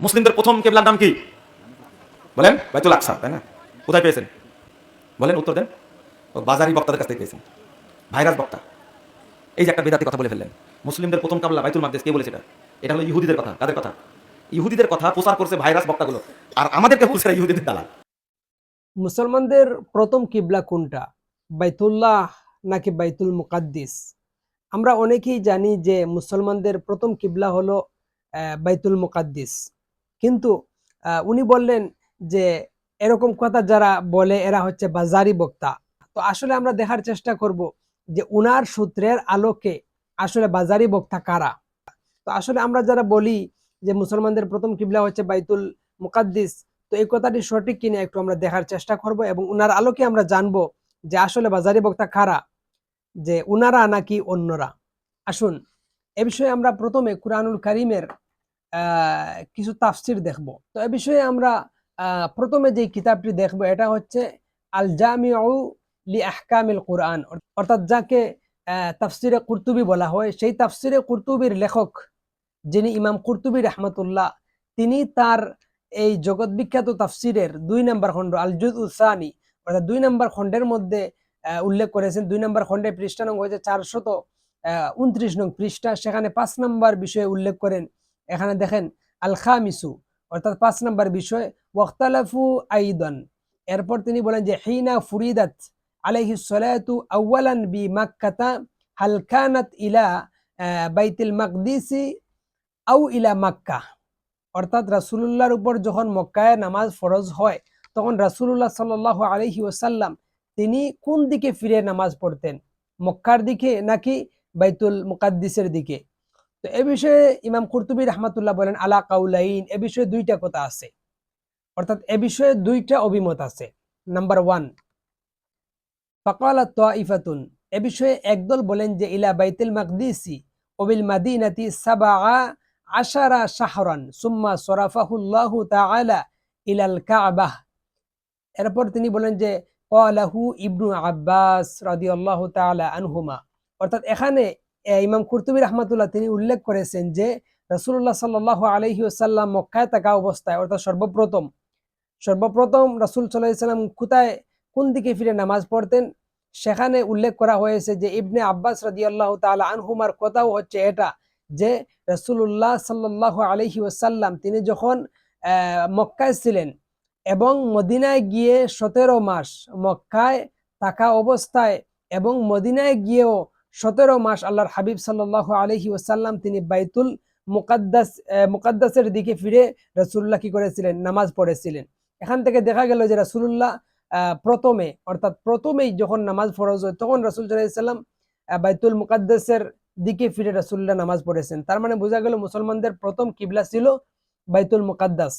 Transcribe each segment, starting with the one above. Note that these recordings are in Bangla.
মুসলিমদের প্রথম কেবলার নাম কি? বলেন, বাইতুল আকসা, তাই না? কোথায় পেয়েছেন? বলেন উত্তর দেন। বাজারি বক্তাদের কাছ থেকে পেয়েছেন। ভাইরাস বক্তা। এই যে একটা বেদাতি কথা বলে ফেললেন। মুসলিমদের প্রথম কাবলা বাইতুল মাকদেস কে বলেছে এটা? এটা হলো ইহুদিদের কথা, কাদের কথা? ইহুদিদের কথা প্রচার করছে ভাইরাস বক্তাগুলো। আর আমাদেরকে বলছে ইহুদিদের দালাল। মুসলমানদের প্রথম কিবলা কোনটা? বাইতুল্লাহ নাকি বাইতুল মুকাদ্দিস? আমরা অনেকেই জানি যে মুসলমানদের প্রথম কিবলা হলো বাইতুল মুকাদ্দিস। কিন্তু উনি বললেন যে এরকম কথা যারা বলে এরা হচ্ছে বাজারি বক্তা। তো আসলে আমরা দেখার চেষ্টা করব যে উনার সূত্রের আলোকে আসলে বাজারি বক্তা কারা। তো আসলে আমরা যারা বলি যে মুসলমানদের প্রথম কিবলা হচ্ছে বাইতুল মুকাদ্দিস, তো এই কথাটি সঠিক কিনা একটু আমরা দেখার চেষ্টা করব এবং উনার আলোকে আমরা জানব যে আসলে বাজারি বক্তা কারা, যে উনারা নাকি অন্যরা। আসুন, এ বিষয়ে আমরা প্রথমে কুরআনুল কারিমের কিছু তাফসির দেখব। তো এ বিষয়ে আমরা প্রথমে যে কিতাবটি দেখব, এটা হচ্ছে আল জামিউ লি আহকামিল কুরআন। অর্থাৎ যাকে তাফসিরে কুর্তুবি বলা হয়, সেই তাফসিরে কুর্তুবির লেখক যিনি ইমাম কুরতুবি রহমতুল্লাহ, তিনি তার এই জগৎ বিখ্যাত তাফসিরের দুই নম্বর খণ্ড আল জুদ উসানি অর্থাৎ দুই নম্বর খণ্ডের মধ্যে উল্লেখ করেছেন। দুই নম্বর খণ্ডে পৃষ্ঠা নং হয়েছে চারশত উনত্রিশ নং পৃষ্ঠা। সেখানে পাঁচ নম্বর বিষয়ে উল্লেখ করেন এখানে দেখেন আল খামিসু অর্থাৎ পাঁচ নম্বর বিষয় ওয়াক্তালাফু আইদন। এরপর তিনি বলেন যে, হিনা ফুরিদাত আলাইহি সালাতু আউয়ালান বি মাক্কাতা, হাল কানাত ইলা বাইতুল মাকদিসি আউ ইলা মাক্কা। অর্থাৎ রাসূলুল্লাহর উপর যখন মক্কায় নামাজ ফরজ হয়, তখন রাসূলুল্লাহ সাল্লাল্লাহু আলাইহি ওসাল্লাম তিনি কোন দিকে ফিরে নামাজ পড়তেন? মক্কার দিকে নাকি বাইতুল মুকাদ্দিসের দিকে? তো এ বিষয়ে ইমাম কুরতুবী রহমাতুল্লাহ বলেন, আলা কাউলাইন এ বিষয়ে দুইটা কথা আছে। অর্থাৎ এ বিষয়ে দুইটা অভিমত আছে। নাম্বার ওয়ান ফাকালা তাইফাতুন এ বিষয়ে একদল বলেন যে, ইলা বাইতুল মাকদিসি ওবিল মাদিনাতি সাবা আশারা শাহরান, সুম্মা সরাফাহুল্লাহু তাআলা ইলাল কাবাহ এরপর তিনি বলেন যে, ক্বালাহু ইবনু আব্বাস রাদিয়াল্লাহু তাআলা আনহুমা অর্থাৎ এখানে ইমাম কুরতুবী রহমাতুল্লাহ তিনি উল্লেখ করেছেন যে রাসূলুল্লাহ সাল্লাল্লাহু আলাইহি ওয়াসাল্লাম মক্কায় থাকা অবস্থায়, অর্থাৎ সর্বপ্রথম সর্বপ্রথম রাসূল সাল্লাম কোথায়, কোন দিকে ফিরে নামাজ পড়তেন? সেখানে উল্লেখ করা হয়েছে যে ইবনে আব্বাস রাজি আল্লাহ তাআলা আনহুমার কথাও হচ্ছে এটা যে রাসূলুল্লাহ সাল্লাল্লাহু আলাইহি ওয়াসাল্লাম তিনি যখন মক্কায় ছিলেন এবং মদিনায় গিয়ে সতেরো মাস মক্কায় থাকা অবস্থায় এবং মদিনায় গিয়েও সতেরো মাস আল্লাহর হাবিব সাল্লাল্লাহু আলাইহি ওয়াসাল্লাম তিনি বাইতুল মুকাদ্দাস মুকাদ্দাসের দিকে ফিরে রাসূলুল্লাহ কি করেছিলেন? নামাজ পড়েছিলেন। এখান থেকে দেখা গেল যে রাসূলুল্লাহ আহ, প্রথমে অর্থাৎ প্রথমেই যখন নামাজ ফরজ হয় তখন রাসূল সাল্লাম বাইতুল মুকাদ্দাসের দিকে ফিরে রাসূলুল্লাহ নামাজ পড়েছেন। তার মানে বোঝা গেল মুসলমানদের প্রথম কিবলা ছিল বাইতুল মুকাদ্দাস।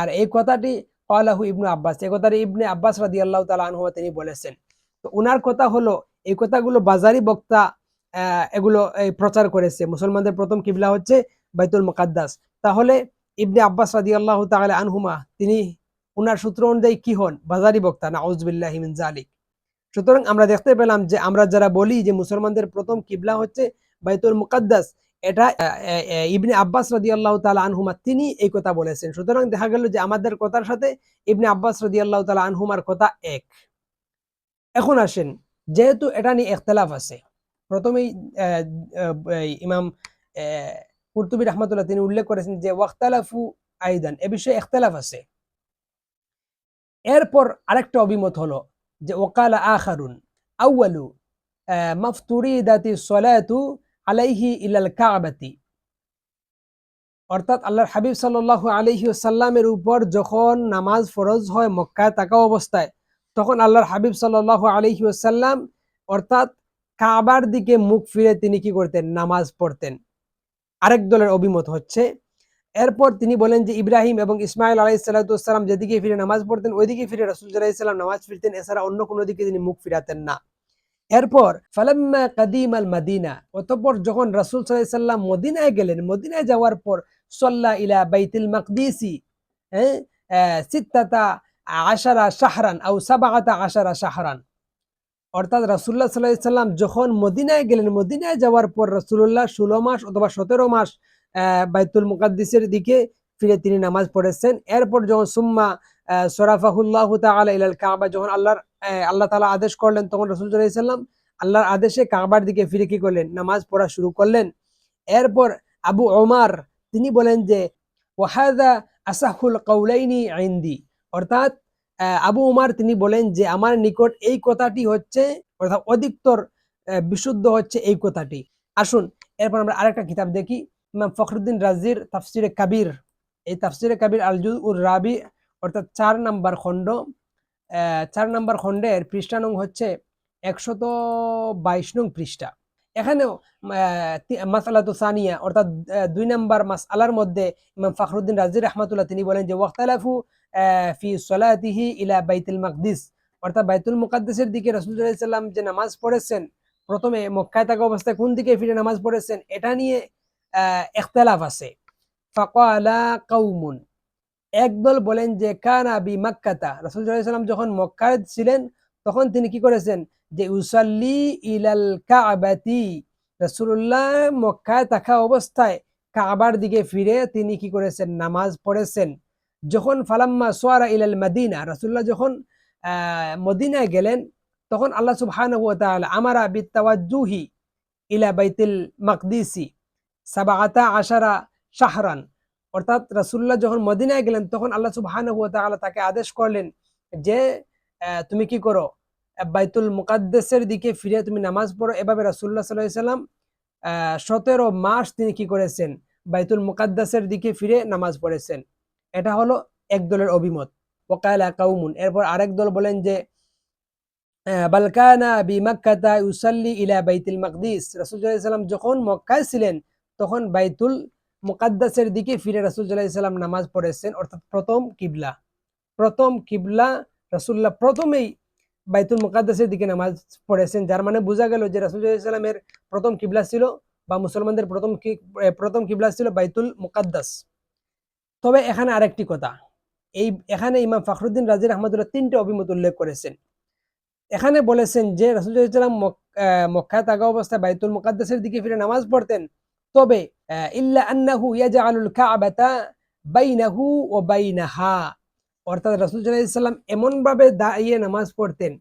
আর এই কথাটি কালাহু ইবনু আব্বাস এই কথাটি ইবনে আব্বাস রাদিয়াল্লাহু তাআলা আনহু তিনি বলেছেন। তো উনার কথা হলো এই কথাগুলো বাজারি বক্তা এগুলো প্রচার করেছে। মুসলমানদের প্রথম কিবলা হচ্ছে বাইতুল মুকাদ্দাস। তাহলে ইবনে আব্বাস রাদিয়াল্লাহু তাআলা আনহুমা, তিনি উনার সূত্র অনুযায়ী কি হন? বাজারি বক্তা না আউজবিল্লাহি মিন জালিক সুতরাং আমরা দেখতে পেলাম যে, আমরা যারা বলি যে মুসলমানদের প্রথম কিবলা হচ্ছে বাইতুল মুকাদ্দাস, এটা ইবনে আব্বাস রাদিয়াল্লাহু তাআলা আনহুমা তিনি এই কথা বলেছেন। সুতরাং দেখা গেল যে, আমাদের কথার সাথে ইবনে আব্বাস আল্লাহ তাআলা আনহুমার কথা এক। এখন আসেন যেহেতু এটা নিয়ে ইখতিলাফ আছে। প্রথমেই ইমাম কুরতুবী রহমাতুল্লাহ তিনি উল্লেখ করেছেন যে ওয়াক্তালাফু আইদান এ বিষয়ে ইখতিলাফ আছে। এরপর আরেকটা অভিমত হলো যে ওকালা আখারুন আউয়ালু আহ, মাফতুরিদাতি সলাতু আলাইহি ইলাল কাবাতি। অর্থাৎ আল্লাহর হাবিব সাল্লাল্লাহু আলাইহি সাল্লামের উপর যখন নামাজ ফরজ হয় মক্কায় থাকা অবস্থায় তখন আল্লাহর হাবিব সাল্লাল্লাহু আলাইহি সাল্লাম অর্থাৎ কাবার দিকে মুখ ফিরে তিনি কি করতেন? নামাজ পড়তেন। আরেক দলের অভিমত হচ্ছে, এরপর তিনি বলেন যে ইব্রাহিম এবং ইসমাইল আলাহ সাল্লাম যেদিকে ফিরে নামাজ পড়তেন ওইদিকে ফিরে রসুল সাল্লাম নামাজ ফিরতেন, এছাড়া অন্য কোনো দিকে তিনি মুখ ফিরাতেন না। এরপর, ফালাম্মা কাদিম আল মাদিনা, অতঃপর যখন রাসূল সাল্লাম মদিনায় গেলেন, মদিনায় যাওয়ার পর সল্লা ইলা বাইতুল মাকদিসি হ্যাঁ সিত্তাতা আশারা শাহরান, আও সাবাগাতা আশারা শাহরান। অর্থাৎ রাসুল্লাহ আলাইহি সাল্লাম যখন মদিনায় গেলেন, মদিনায় যাওয়ার পর রাসূলুল্লাহ ষোলো মাস অথবা সতেরো মাস বাইতুল মুকাদ্দিসের দিকে ফিরে তিনি নামাজ পড়েছেন। এরপর যখন সুম্মা সরাফাহুল্লাহ তাআলা ইলাল কাবা, যখন আল্লাহর আল্লাহ তালা আদেশ করলেন তখন রাসূল সাল্লাম আল্লাহর আদেশে কাবার দিকে ফিরে কি করলেন? নামাজ পড়া শুরু করলেন। এরপর আবু ওমার তিনি বলেন যে ওয়াহাদা আসাহুল কৌলাইনি আইন্দি অর্থাৎ আবু উমার তিনি বলেন যে, আমার নিকট এই কথাটি হচ্ছে, অর্থাৎ অধিকতর বিশুদ্ধ হচ্ছে এই কথাটি। আসুন, এরপর আমরা আরেকটা কিতাব দেখি। ইমাম ফখরুদ্দিন রাজির তাফসিরে কাবির। এই তাফসিরে কাবির আলজুদ উর রাবি অর্থাৎ চার নাম্বার খণ্ড। চার নাম্বার খণ্ডের পৃষ্ঠা নং হচ্ছে একশত বাইশ নং পৃষ্ঠা। এখানেও মাসালাতু সানিয়া অর্থাৎ দুই নাম্বার মাসআলার মধ্যে ইমাম ফখরুদ্দিন রাজি রহমাতুল্লাহ তিনি বলেন যে ওয়াক্তালাফু ফি সলাতিহি ইলা বাইতুল মাকদিস। অর্থাৎ বাইতুল মুকাদ্দেসের দিকে রাসূলুল্লাহ সাল্লাম যে নামাজ পড়েছেন প্রথমে মক্কায় থাকা অবস্থায় কোন দিকে ফিরে নামাজ পড়েছেন এটা নিয়ে আহ, ইখতিলাফ আছে। ফাকালা কাউমুন একদল বলেন যে কানা বি মাক্কাতা। রাসূলুল্লাহ সাল্লাম যখন মক্কায় ছিলেন তখন তিনি কি করেছেন যে উসাল্লি ইলাল কাবাতি। রাসূলুল্লাহ মক্কায় থাকা অবস্থায় কাবার দিকে ফিরে তিনি কি করেছেন? নামাজ পড়েছেন। যখন ফালাম্মা সোয়ারা ইলাল মাদিনা, রাসূলুল্লাহ যখন মদিনায় গেলেন, তখন আল্লাহ তাআলা আমারা বিতাওয়াজ্জুহি ইলা বাইতুল মাকদিসি সাবাআতা আশারা শাহরান। অর্থাৎ রাসূলুল্লাহ যখন মদিনায় গেলেন, তখন আল্লাহ সুবহানাহু ওয়া তাকে আদেশ করলেন যে তুমি কি করো? বাইতুল মুকাদ্দেসের দিকে ফিরে তুমি নামাজ পড়ো। এভাবে রাসূলুল্লাহ সাল্লাল্লাহু আলাইহি সাল্লাম সতেরো মাস তিনি কি করেছেন? বাইতুল মুকাদ্দাসের দিকে ফিরে নামাজ পড়েছেন। এটা হলো এক দলের অভিমত। ওকায়লা কাউমুন। এরপর আরেক দল বলেন যে বালকানা বি মাক্কাতা ইউসাল্লি ইলা বাইতুল মাকদিস। রাসূল সাল্লাল্লাহু যখন মক্কায় ছিলেন, তখন বাইতুল মুকাদ্দাসের দিকে ফিরে রাসূল সাল্লাল্লাহু সাল্লাম নামাজ পড়েছেন। অর্থাৎ প্রথম কিবলা। প্রথম কিবলা রাসুল্লাহ প্রথমেই বাইতুল মুকাদ্দাসের দিকে নামাজ পড়েছেন, যার মানে বোঝা গেল যে রাসূল সাল্লামের প্রথম কিবলা ছিল বা মুসলমানদের প্রথম প্রথম কিবলা ছিল বাইতুল মুকাদ্দাস। তবে এখানে আরেকটি কথা, এই, এখানে ইমাম ফখরুদ্দিন রাজির রহমতুল্লাহ তিনটে অভিমত উল্লেখ করেছেন। এখানে বলেছেন যে রাসুল রাসুলাম মক্কায় থাকা অবস্থায় বাইতুল মুকাদ্দাসের দিকে ফিরে নামাজ পড়তেন। তবে ইল্লা আন্নাহু ইয়াজআলুল কাবাতা বাইনাহু ওয়া বাইনাহা। অর্থাৎ রাসূল সাল্লাল্লাহু আলাইহি সাল্লাম এমন দাঁড়িয়ে নামাজ পড়তেন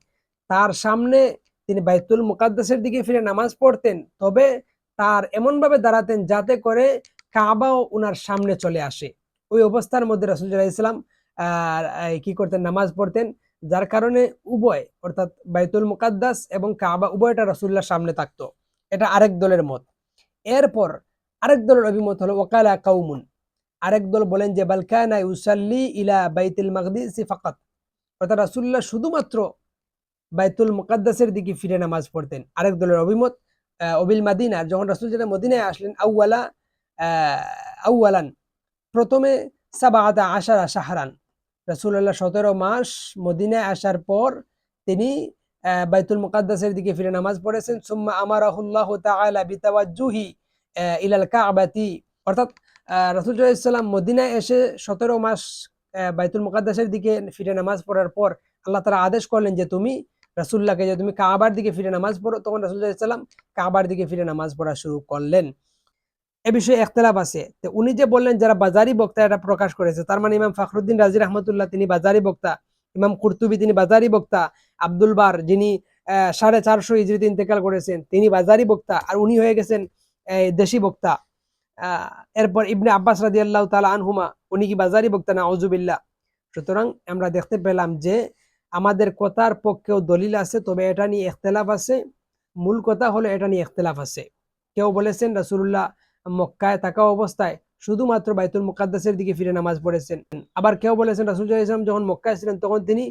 তার সামনে তিনি বাইতুল মুকাদ্দাসের দিকে ফিরে নামাজ পড়তেন তবে তার এমনভাবে দাঁড়াতেন যাতে করে কাবাও ওনার সামনে চলে আসে। ওই অবস্থার মধ্যে রাসূল সাল্লাল্লাহু আলাইহি সাল্লাম আহ, কি করতেন? নামাজ পড়তেন যার কারণে উভয় অর্থাৎ বাইতুল মুকাদ্দাস এবং কাবা উভয়টা রাসূলুল্লাহর সামনে থাকতো। এটা আরেক দলের মত। এরপর আরেক দলের অভিমত হলো ওকালা কাউমুন আরেক দল বলেন যে বালকানা ইউসাল্লি ইলা বাইতুল মাকদিসি ফাকাত। অর্থাৎ রাসূলুল্লাহ শুধুমাত্র বাইতুল মুকাদ্দাসের দিকে ফিরে নামাজ পড়তেন। আরেক দলের অভিমত অবিল মাদিনা যখন রাসূল যেটা মদিনায় আসলেন আউয়ালা আহ, আউয়ালান প্রথমে সাবাআতা আশারা শাহরান। রাসূলুল্লাহ সতেরো মাস মদিনায় আসার পর তিনি বাইতুল মুকাদ্দাসের দিকে ফিরে নামাজ পড়েছেন। সুম্মা আমারাহুল্লাহ তাআলা বিতাওয়াজ্জুহি আহ, ইলাল কাবাতি অর্থাৎ রাসূল সাল্লাম মদিনায় এসে সতেরো মাস বাইতুল মুকাদ্দাসের দিকে ফিরে নামাজ পড়ার পর আল্লাহ তাআলা আদেশ করলেন যে তুমি রাসূলুল্লাহকে, যে তুমি কাবার দিকে ফিরে নামাজ পড়ো। তখন রাসূল সাল্লাম কাবার দিকে ফিরে নামাজ পড়া শুরু করলেন। এ বিষয়ে একতলাফ আছে। তো উনি যে বললেন, যারা বাজারি বক্তা এটা প্রকাশ করেছে, তার মানে ইমাম ফখরুদ্দিন রাজি রহমতুল্লাহ তিনি বাজারি বক্তা, ইমাম কুর্তুবি তিনি বাজারি বক্তা, আব্দুল বার যিনি সাড়ে চারশো ইজরিতে ইন্তেকাল করেছেন, তিনি বাজারি বক্তা, আর উনি হয়ে গেছেন দেশি বক্তা। এরপর ইবনে আব্বাস রাজি আল্লাহ তালা আনহুমা, উনি কি বাজারি বক্তা? না অজুবিল্লা সুতরাং আমরা দেখতে পেলাম যে আমাদের কথার পক্ষেও দলিল আছে, তবে এটা নিয়ে ইখতলাফ আছে। মূল কথা হলো এটা নিয়ে ইখতলাফ আছে। কেউ বলেছেন রাসুল্লাহ মক্কায় থাকা অবস্থায় শুধুমাত্র বাইতুল মুকাদ্দাসের দিকে ফিরে নামাজ পড়েছেন। আবার কেউ বলেছেন রাসূল ওয়াসাল্লাম যখন মক্কায় ছিলেন, তখন তিনি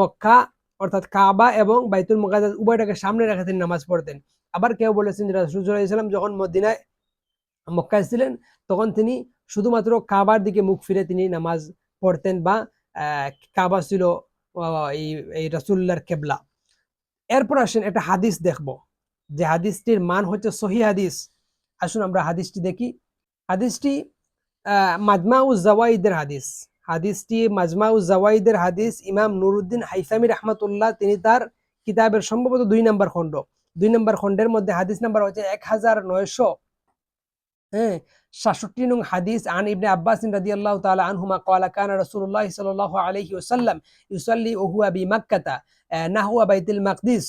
মক্কা, অর্থাৎ কাবা এবং বাইতুল মুকাদ্দাস উভয়টাকে সামনে রেখে তিনি নামাজ পড়তেন। আবার কেউ বলেছেন যে রাসূল ওয়াসাল্লাম যখন মদিনায় মক্কায় ছিলেন তখন তিনি শুধুমাত্র কাবার দিকে মুখ ফিরে তিনি নামাজ পড়তেন বা কাবা ছিল এই রাসূলুল্লাহর কেবলা। এরপর আসেন একটা হাদিস দেখব। যে হাদিসটির মান হচ্ছে সহি হাদিস। আসুন আমরা হাদিসটি দেখি। হাদিসটি আহ, মাজমাউ জাওয়াইদের হাদিস। হাদিসটি মাজমাউ জাওয়াইদের হাদিস ইমাম নুরুদ্দিন হাইসামি রহমতুল্লাহ তিনি তার কিতাবের সম্ভবত দুই নম্বর খণ্ড। দুই নম্বর খণ্ডের মধ্যে হাদিস নাম্বার হচ্ছে এক হাজার নয়শো হ্যাঁ সাতষট্টি নং হাদিস আন ইবনে আব্বাস রাদিয়াল্লাহু তাআলা আনহুমা ক্বালা কানা রাসূলুল্লাহ সাল্লাল্লাহু আলাইহি ওয়াসাল্লাম ইউসাল্লি ওয়া হুয়া বিমাক্কাতা নাহওয়া বাইতুল মাকদিস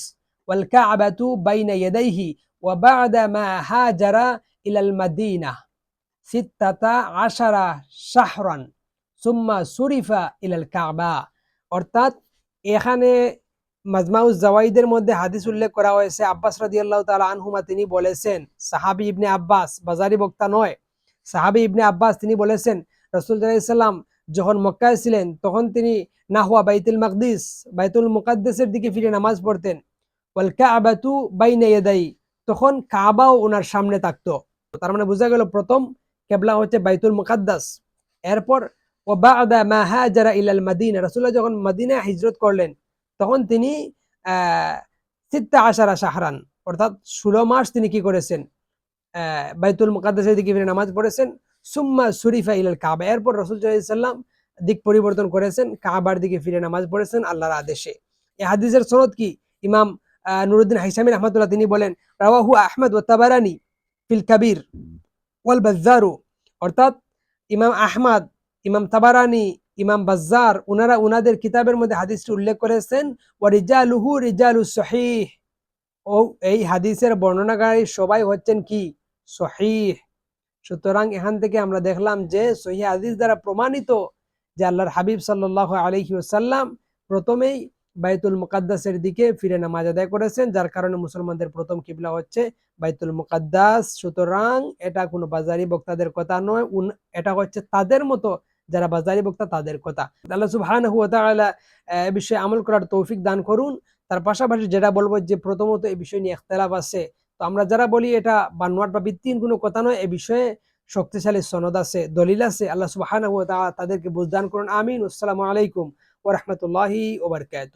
ওয়াল কা'বাতু বাইনা ইয়াদাইহি ওয়া বা'দা মা হাজারা ইলাল মাদিনাহ সিত্তাতা আশারা শাহরান সুম্মা সুরিফা ইলাল কাবা অর্থাৎ এখানে মাজমাউজ জাওয়াইদের মধ্যে হাদিস উল্লেখ করা হয়েছে। আব্বাস রাদিয়াল্লাহু তাআলা আনহুমা তিনি বলেছেন, সাহাবী ইবনে আব্বাস বাজারি বক্তা নয়। সাহাবী ইবনে আব্বাস তিনি বলেছেন, রাসূল সাল্লাম যখন মক্কায় ছিলেন তখন তিনি নাহওয়া বাইতুল মাকদিস, বাইতুল মুকাদ্দাসের দিকে ফিরে নামাজ পড়তেন। ওয়াল কাবাতু বাইনা ইয়াদাই, তখন কাবাও ওনার সামনে থাকতো। তার মানে বোঝা গেল প্রথম কেবলা হচ্ছে বাইতুল মুকাদ্দাস। এরপর ও বাদা মা হাজারা ইলাল মাদিনা, রাসূলুল্লাহ যখন মদিনা হিজরত করলেন তখন তিনি, আহ আশারা অর্থাৎ ষোলো মাস তিনি কি করেছেন? বাইতুল মুকাদ্দাসের দিকে ফিরে নামাজ পড়েছেন। সুম্মা সুরিফা ইলাল কাবা। এরপর রসুল সাল্লাম দিক পরিবর্তন করেছেন, কাবার দিকে ফিরে নামাজ পড়েছেন আল্লাহর আদেশে। এই হাদিসের সনদ কি? ইমাম নুরুদ্দিন হাইসামি রহমতুল্লাহ তিনি বলেন, রাওয়াহু আহমদ ও তাবারানি ফিল কাবির ওয়াল বাজ্জারু। অর্থাৎ ইমাম আহমদ, ইমাম তাবারানি ইমাম বাজ্জার ওনারা উনাদের কিতাবের মধ্যে হাদিসটি উল্লেখ করেছেন ও রিজালুহু রিজালু সহিহ। ও এই হাদিসের বর্ণনাকারী সবাই হচ্ছেন কি? সহিহ। সুতরাং এখান থেকে আমরা দেখলাম যে সহি হাদিস দ্বারা প্রমাণিত যে আল্লাহর হাবিব সাল্লাহ আলহি ওসাল্লাম প্রথমেই বাইতুল মুকাদ্দাসের দিকে ফিরে নামাজ আদায় করেছেন, যার কারণে মুসলমানদের প্রথম কিবলা হচ্ছে বাইতুল মুকাদ্দাস। সুতরাং এটা কোনো বাজারি বক্তাদের কথা নয় এটা হচ্ছে তাদের মতো যারা বাজারে বক্তা, তাদের কথা। আল্লাহ সুবহানাহু হুয়া তাআলা, এ বিষয়ে আমল করার তৌফিক দান করুন। তার পাশাপাশি যেটা বলব যে প্রথমত এই বিষয় নিয়ে ইখতিলাফ আছে। তো আমরা যারা বলি এটা বানোয়াট বা ভিত্তিহীন কোনো কথা নয়, এ বিষয়ে শক্তিশালী সনদ আছে, দলিল আছে। আল্লাহ সুবহানাহু হুয়া তাদেরকে বুঝদান করুন। আমিন। আসসালামু আলাইকুম ওরহমতুল্লাহি ওবরকাত